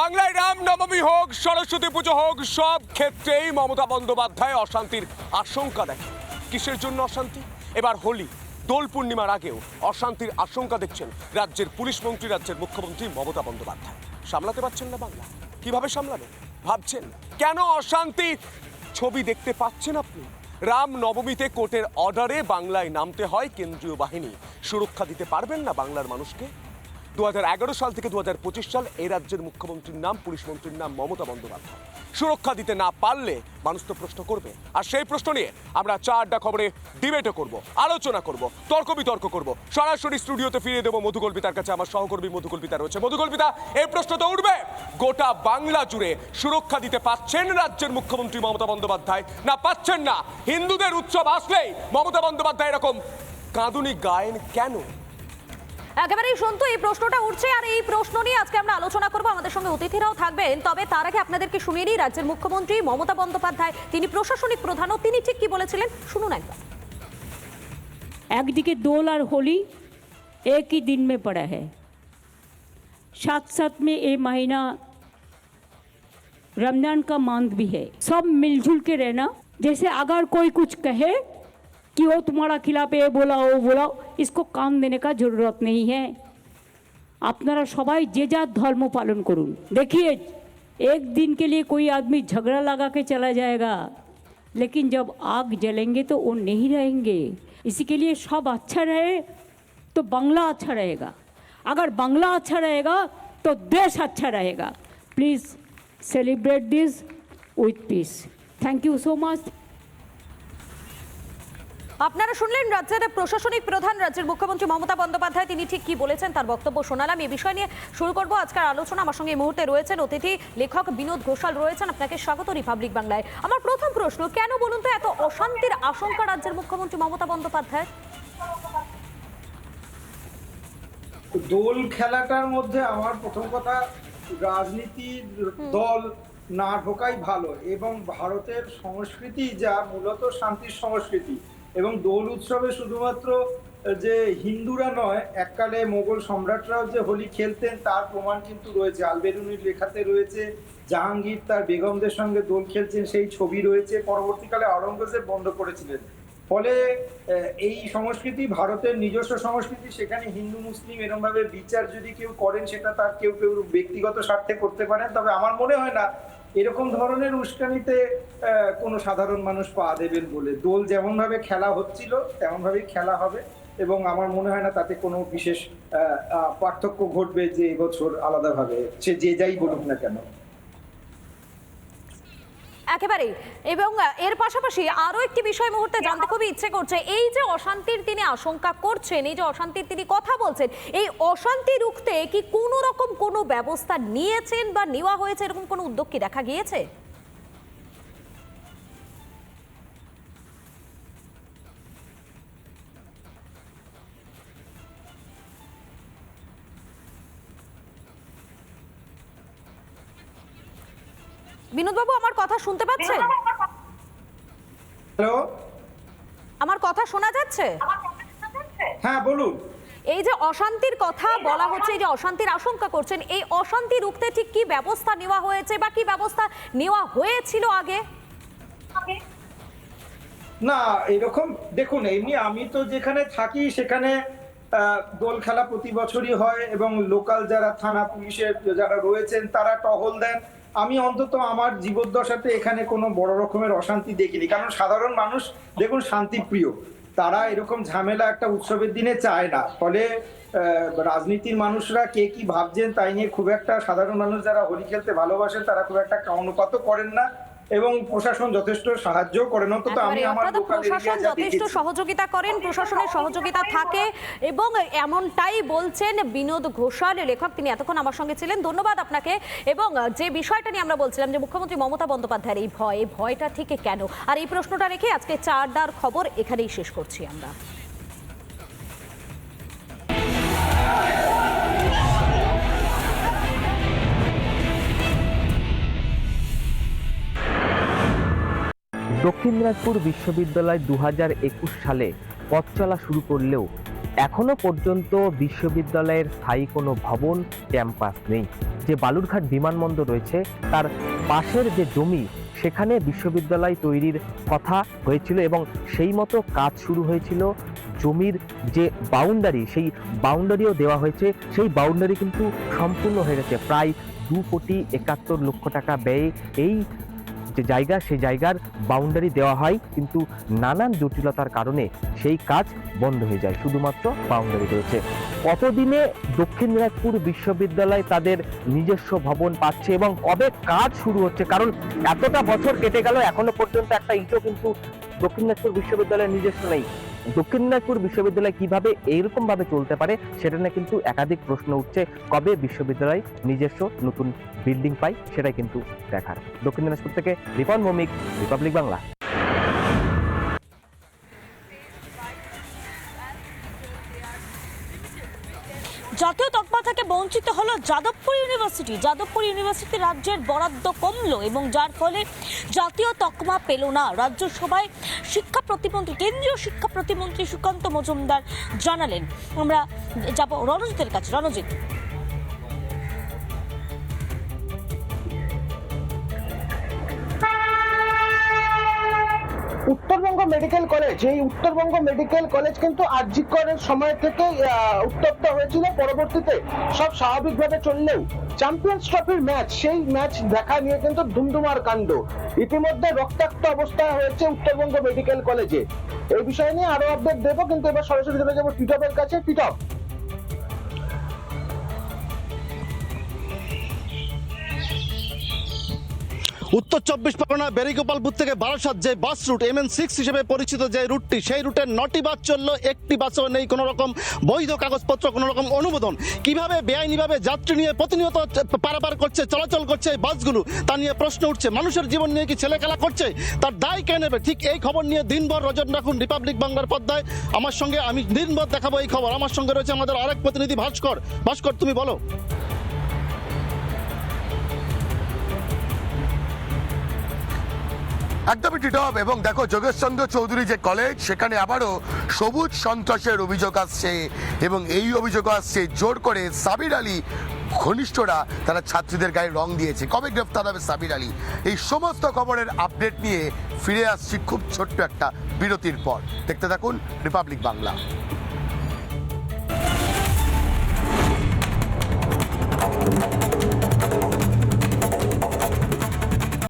বাংলায় রাম নবমী হোক, সরস্বতী পুজো হোক, সব ক্ষেত্রেই মমতা বন্দ্যোপাধ্যায় অশান্তির আশঙ্কা দেখে কিসের জন্য অশান্তি? এবার হোলি, দোল পূর্ণিমার আগেও অশান্তির আশঙ্কা দেখছেন রাজ্যের পুলিশ মন্ত্রী, রাজ্যের মুখ্যমন্ত্রী মমতা বন্দ্যোপাধ্যায়। সামলাতে পারছেন না বাংলা? কীভাবে সামলাবে? ভাবছেন? কেন অশান্তি? ছবি দেখতে পাচ্ছেন আপনি? রাম নবমীতে কোর্টের অর্ডারে বাংলায় নামতে হয় কেন্দ্রীয় বাহিনী। সুরক্ষা দিতে পারবেন না বাংলার মানুষকে? দু হাজার এগারো সাল থেকে দু হাজার পঁচিশ সাল এই রাজ্যের মুখ্যমন্ত্রীর নাম, পুলিশ মন্ত্রীর নাম মমতা বন্দ্যোপাধ্যায়। সুরক্ষা দিতে না পারলে মানুষ তো প্রশ্ন করবে। আর সেই প্রশ্ন নিয়ে আমরা চারটা খবরে ডিবেটও করব, আলোচনা করব, তর্ক বিতর্ক করব। সরাসরি স্টুডিওতে ফিরিয়ে দেবো মধুকল্পিতার কাছে। আমার সহকর্মী মধুকল্পিতা রয়েছে। মধুকল্পিতা, এই প্রশ্ন তো উঠবে। গোটা বাংলা জুড়ে সুরক্ষা দিতে পাচ্ছেন রাজ্যের মুখ্যমন্ত্রী মমতা বন্দ্যোপাধ্যায়? না পাচ্ছেন না? হিন্দুদের উৎসব আসলেই মমতা বন্দ্যোপাধ্যায় এরকম কাঁদুনি গায়েন কেন? একেবারেই সন্তু এই প্রশ্নটা উঠছে আর এই প্রশ্ন নিয়ে আজকে আমরা আলোচনা করব আমাদের সঙ্গে অতিথিরাও থাকবেন তবে তার আগে আপনাদেরকে শুনিয়ে নিই রাজ্যের মুখ্যমন্ত্রী মমতা বন্দ্যোপাধ্যায় তিনি প্রশাসনিক প্রধানও তিনি ঠিক কি বলেছিলেন শুনুন একবার একদিকে দোল আর হোলি एक ही दिन में पड़ा है साथ साथ में ये महीना रमजान का मंथ भी है सब मिलजुल के रहना जैसे अगर कोई कुछ कहे कि वो तुम्हारा खिलाफ ये बोला वो बोला इसको कान देने का जरूरत नहीं है আপনারা সবাই যে যার ধর্ম पालन করুন देखिए एक दिन के लिए कोई आदमी झगड़ा लगा के चला जाएगा लेकिन जब आग जलेंगे तो वो नहीं रहेंगे इसी के लिए सब अच्छा रहे तो बांग्ला अच्छा रहेगा अगर बांग्ला अच्छा रहेगा तो देश अच्छा रहेगा please celebrate this with peace thank you so much আপনারা শুনলেন রাজ্যের প্রশাসনিক প্রধান রাজ্যের মুখ্যমন্ত্রী মমতা বন্দ্যোপাধ্যায়। তিনি ঠিক কি বলেছেন তার বক্তব্য শোনালাম। এই বিষয় নিয়ে শুরু করব। আজকের আলোচনা আমার সঙ্গে এই মুহূর্তে রয়েছেন অতিথি লেখক বিনোদ ঘোষাল রয়েছেন। আপনাকে স্বাগত রিপাবলিক বাংলায়। আমার প্রথম প্রশ্ন কেন বলুন তো এত অশান্তির আশঙ্কা রাজ্যের মুখ্যমন্ত্রী মমতা বন্দ্যোপাধ্যায়? দোল খেলাটার মধ্যে আমার প্রথম কথা রাজনীতির দল না ঢোকাই ভালো এবং ভারতের সংস্কৃতি যা মূলত শান্তির সংস্কৃতি এবং দোল উৎসবে শুধুমাত্র যে হিন্দুরা নয়, এককালে মোগল সম্রাটরাও যে হোলি খেলতেন, তার প্রমাণ কিন্তু রয়েছে। আলবেরুনির লেখাতে রয়েছে, জাহাঙ্গীর তার বেগমদের সঙ্গে দোল খেলছেন, সেই ছবি রয়েছে, পরবর্তীকালে আওরঙ্গজেব বন্ধ করেছিলেন। ফলে এই সংস্কৃতি ভারতের নিজস্ব সংস্কৃতি, সেখানে হিন্দু, মুসলিম এরমভাবে বিচার যদি কেউ করেন, সেটা তার কেউ কেউ ব্যক্তিগত স্বার্থে করতে পারেন। তবে আমার মনে হয় না এরকম ধরনের উস্কানিতে কোনো সাধারণ মানুষ পা দেবেন বলে। দোল যেমনভাবে খেলা হচ্ছিল, তেমনভাবেই খেলা হবে এবং আমার মনে হয় না তাতে কোনো বিশেষ পার্থক্য ঘটবে যে এবছর আলাদাভাবে। সে যে যাই বলুক না কেন। একেবারেই। এবং এর পাশাপাশি আরও একটি বিষয় মুহূর্তে জানতে খুবই ইচ্ছে করছে, এই যে অশান্তির তিনি আশঙ্কা করছেন, এই যে অশান্তির তিনি কথা বলছেন, এই অশান্তি রুখতে কি কোনো রকম কোনো ব্যবস্থা নিয়েছেন বা নেওয়া হয়েছে, এরকম কোনো উদ্যোগ কি দেখা গিয়েছে? বিনোদবাবু আমার কথা শুনতে পাচ্ছেন হ্যালো? আমার কথা শোনা যাচ্ছে? হ্যাঁ বলুন। এই যে অশান্তির কথা বলা হচ্ছে এই যে অশান্তির আশঙ্কা করছেন এই অশান্তি রুখতে ঠিক কি ব্যবস্থা নেওয়া হয়েছে বা কি ব্যবস্থা নেওয়া হয়েছিল আগে? না এরকম দেখুন এমনি আমি তো যেখানে থাকি সেখানে দোল খেলা প্রতি বছরই হয় এবং লোকাল যারা থানা পুলিশের যারা রয়েছেন, তারা টহল দেন। আমি অন্তত আমার জীবদ্দশাতে এখানে কোনো বড় রকমের অশান্তি দেখিনি। কারণ সাধারণ মানুষ, দেখুন, শান্তিপ্রিয়। তারা এরকম ঝামেলা একটা উৎসবের দিনে চায় না। ফলে রাজনীতির মানুষরা কে কি ভাবছেন তাই নিয়ে খুব একটা সাধারণ মানুষ যারা হোলি খেলতে ভালোবাসেন, তারা খুব একটা কাউনপাতও করেন না। এবং প্রশাসন যথেষ্ট সাহায্য করেন। অন্তত আমি আমার প্রশাসন যথেষ্ট সহযোগিতা করেন প্রশাসনের সহযোগিতা থাকে এবং এমনটাই বলছেন বিনোদ ঘোষাল লেখক। তিনি এতক্ষণ আমার সঙ্গে ছিলেন। ধন্যবাদ আপনাকে। এবং যে বিষয়টা নিয়ে আমরা বলছিলাম যে মুখ্যমন্ত্রী মমতা বন্দ্যোপাধ্যায়ের এই ভয় এই ভয়টা ঠিক কেন? আর এই প্রশ্নটা রেখে আজকে চারদার খবর এখানেই শেষ করছি আমরা। দক্ষিণ দিনাজপুর বিশ্ববিদ্যালয় দু হাজার একুশ সালে পথ চলা শুরু করলেও এখনও পর্যন্ত বিশ্ববিদ্যালয়ের স্থায়ী কোনো ভবন, ক্যাম্পাস নেই। যে বালুরঘাট বিমানবন্দর রয়েছে, তার পাশের যে জমি, সেখানে বিশ্ববিদ্যালয় তৈরির কথা হয়েছিল এবং সেই মতো কাজ শুরু হয়েছিল। জমির যে বাউন্ডারি সেই বাউন্ডারিও দেওয়া হয়েছে। সেই বাউন্ডারি কিন্তু সম্পূর্ণ হয়ে গেছে। প্রায় দু কোটি একাত্তর লক্ষ টাকা ব্যয়ে এই যে জায়গা সেই জায়গার বাউন্ডারি দেওয়া হয়। কিন্তু নানান জটিলতার কারণে সেই কাজ বন্ধ হয়ে যায়, শুধুমাত্র বাউন্ডারি রয়েছে। কতদিনে দক্ষিণ দিনাজপুর বিশ্ববিদ্যালয় তাদের নিজস্ব ভবন পাচ্ছে এবং কবে কাজ শুরু হচ্ছে? কারণ এতটা বছর কেটে গেল, এখনও পর্যন্ত একটা ইটও কিন্তু দক্ষিণ দিনাজপুর বিশ্ববিদ্যালয়ের নিজস্ব নেই। দক্ষিণ দিনাজপুর বিশ্ববিদ্যালয় কীভাবে এইরকম ভাবে চলতে পারে, সেটা নিয়ে কিন্তু একাধিক প্রশ্ন উঠছে। কবে বিশ্ববিদ্যালয় নিজস্ব নতুন বিল্ডিং পায়, সেটাই কিন্তু দেখার। দক্ষিণ দিনাজপুর থেকে রিপন ভৌমিক রিপাবলিক বাংলা বঞ্চিত হলো যাদবপুর ইউনিভার্সিটি। যাদবপুর ইউনিভার্সিটি রাজ্যের বরাদ্দ কমলো এবং যার ফলে জাতীয় তকমা পেল না। রাজ্যসভায় শিক্ষা প্রতিমন্ত্রী, কেন্দ্রীয় শিক্ষা প্রতিমন্ত্রী সুকান্ত মজুমদার জানালেন। আমরা যাব রণজিতের কাছে। রণজিৎ। মেডিকেল কলেজ, এই উত্তরবঙ্গ মেডিকেল কলেজ কিন্তু আর্যিকরের সময় থেকে উত্তপ্ত হয়েছিল। পরবর্তীতে সব স্বাভাবিকভাবে চললেও চ্যাম্পিয়ন্স ট্রফির ম্যাচ সেই ম্যাচ দেখা নিয়ে কিন্তু ধুমধুমার কাণ্ড। ইতিমধ্যে রক্তাক্ত অবস্থা হয়েছে উত্তরবঙ্গ মেডিকেল কলেজে। এই বিষয় নিয়ে আরও আপডেট দেবো, কিন্তু এবার সরাসরি চলে যাব টিটপের কাছে। টিটপ উত্তর চব্বিশ পরগনা বেরিগোপালপুর থেকে বারাসাত যে bus route M N six হিসেবে পরিচিত যে রুটটি, সেই রুটের নটি বাস চলল একটি বাসও নেই। কোনো রকম বৈধ কাগজপত্র, কোনো রকম অনুমোদন। কীভাবে, বেআইনিভাবে যাত্রী নিয়ে প্রতিনিয়ত পারাপার করছে, চলাচল করছে এই বাসগুলো, তা নিয়ে প্রশ্ন উঠছে। মানুষের জীবন নিয়ে কি ছেলে খেলা করছে? তার দায় কে নেবে? ঠিক এই খবর নিয়ে দিনভর রজন রাখুন রিপাবলিক বাংলার পর্দায়। আমার সঙ্গে আমি দিনভর দেখাবো এই খবর। আমার সঙ্গে রয়েছে আমাদের আরেক প্রতিনিধি, ভাস্কর। ভাস্কর, তুমি বলো। একদমই টিটপ এবং দেখো, যোগেশচন্দ্র চৌধুরী যে কলেজ সেখানে আবারও সবুজ সন্ত্রাসের অভিযোগ আসছে এবং এই অভিযোগ আসছে, জোর করে সাবির আলী ঘনিষ্ঠরা তারা ছাত্রীদের গায়ে রং দিয়েছে। কবে গ্রেফতার হবে সাবির আলী? এই সমস্ত খবরের আপডেট নিয়ে ফিরে আসছি খুব ছোট্ট একটা বিরতির পর। দেখতে থাকুন রিপাবলিক বাংলা